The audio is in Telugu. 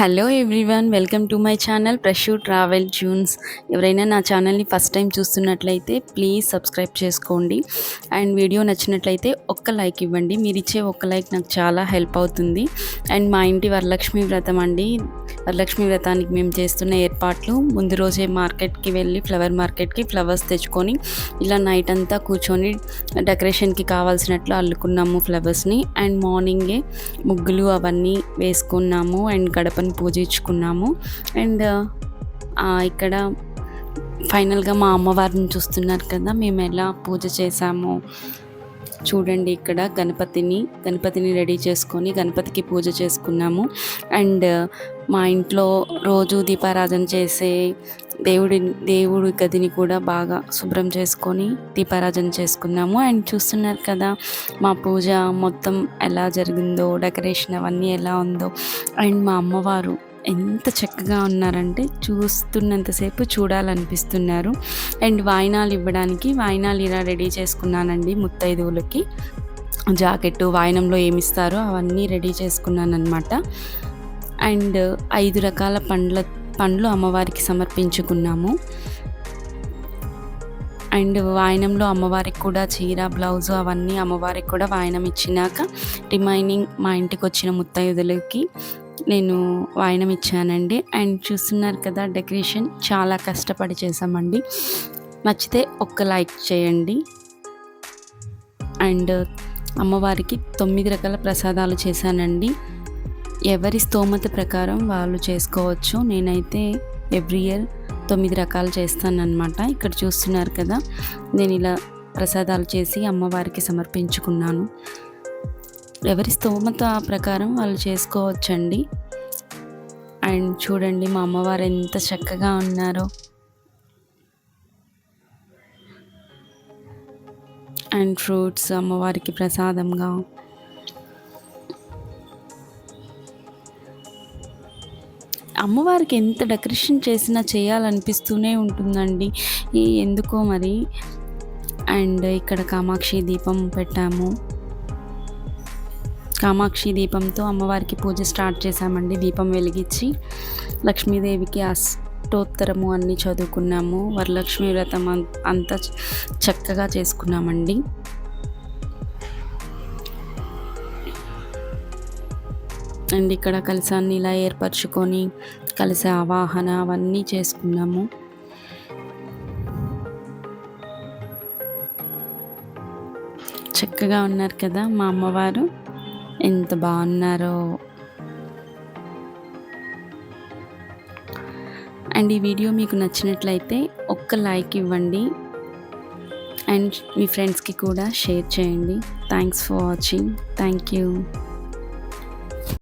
Hello everyone welcome to my channel Prashu travel zones ఎవరైనా నా ఛానల్ని ఫస్ట్ టైం చూస్తున్నట్లయితే ప్లీజ్ సబ్స్క్రైబ్ చేసుకోండి. అండ్ వీడియో నచ్చినట్లయితే ఒక్క లైక్ ఇవ్వండి. మీరు ఇచ్చే ఒక్క లైక్ నాకు చాలా హెల్ప్ అవుతుంది. అండ్ మా ఇంటి వరలక్ష్మి వ్రతం అండి. వరలక్ష్మి వ్రతానికి మేము చేస్తున్న ఏర్పాట్లు ముందు రోజే మార్కెట్కి వెళ్ళి ఫ్లవర్ మార్కెట్కి ఫ్లవర్స్ తెచ్చుకొని ఇలా నైట్ అంతా కూర్చొని డెకరేషన్కి కావాల్సినట్లు అల్లుకున్నాము ఫ్లవర్స్ని అండ్ మార్నింగే ముగ్గులు అవన్నీ వేసుకున్నాము. అండ్ గడపని పూజించుకున్నాము. అండ్ ఇక్కడ ఫైనల్గా మా అమ్మవారిని చూస్తున్నారు కదా మేము ఎలా పూజ చేసాము చూడండి ఇక్కడ గణపతిని గణపతిని రెడీ చేసుకొని గణపతికి పూజ చేసుకున్నాము. అండ్ మా ఇంట్లో రోజు దీపారాధన చేసే దేవుడి దేవుడి గదిని కూడా బాగా శుభ్రం చేసుకొని దీపారాజన చేసుకున్నాము. అండ్ చూస్తున్నారు కదా మా పూజ మొత్తం ఎలా జరిగిందో డెకరేషన్ అవన్నీ ఎలా ఉందో. అండ్ మా అమ్మవారు ఎంత చక్కగా ఉన్నారంటే చూస్తున్నంతసేపు చూడాలనిపిస్తున్నారు. అండ్ వాయినాలు ఇవ్వడానికి వాయినాలు ఇలా రెడీ చేసుకున్నానండి ముత్తైదువులకి. జాకెట్ వాయినంలో ఏమిస్తారో అవన్నీ రెడీ చేసుకున్నాను అనమాట అండ్ ఐదు రకాల పండ్ల పండ్లు అమ్మవారికి సమర్పించుకున్నాము. అండ్ వాయనంలో అమ్మవారికి కూడా చీర బ్లౌజు అవన్నీ అమ్మవారికి కూడా వాయనం ఇచ్చినాక రిమైనింగ్ మా ఇంటికి వచ్చిన ముత్తైదులకి నేను వాయనం ఇచ్చానండి. అండ్ చూస్తున్నారు కదా డెకరేషన్ చాలా కష్టపడి చేసామండి నచ్చితే ఒక్క లైక్ చేయండి. అండ్ అమ్మవారికి తొమ్మిది రకాల ప్రసాదాలు చేశానండి. ఎవరి స్తోమత ప్రకారం వాళ్ళు చేసుకోవచ్చు. నేనైతే ఎవ్రీ ఇయర్ తొమ్మిది రకాలు చేస్తానన్నమాట. ఇక్కడ చూస్తున్నారు కదా నేను ఇలా ప్రసాదాలు చేసి అమ్మవారికి సమర్పించుకున్నాను. ఎవరి స్తోమత ప్రకారం వాళ్ళు చేసుకోవచ్చండి. అండ్ చూడండి మా అమ్మవారు ఎంత చక్కగా ఉన్నారో. అండ్ ఫ్రూట్స్ అమ్మవారికి ప్రసాదంగా అమ్మవారికి ఎంత డెకరేషన్ చేసినా చేయాలనిపిస్తూనే ఉంటుందండి. ఎందుకో మరి. అండ్ ఇక్కడ కామాక్షి దీపం పెట్టాము. కామాక్షి దీపంతో అమ్మవారికి పూజ స్టార్ట్ చేశామండి. దీపం వెలిగించి లక్ష్మీదేవికి అష్టోత్తరము అన్నీ చదువుకున్నాము. వరలక్ష్మి వ్రతం అంతా చక్కగా చేసుకున్నామండి. అండ్ ఇక్కడ కలిసాన్ని ఇలా ఏర్పరచుకొని కలిసి ఆవాహన అవన్నీ చేసుకున్నాము. చక్కగా ఉన్నారు కదా మా అమ్మవారు. ఎంత బాగున్నారో. అండ్ ఈ వీడియో మీకు నచ్చినట్లయితే ఒక్క లైక్ ఇవ్వండి. అండ్ మీ ఫ్రెండ్స్కి కూడా షేర్ చేయండి. Thanks for watching. Thank you.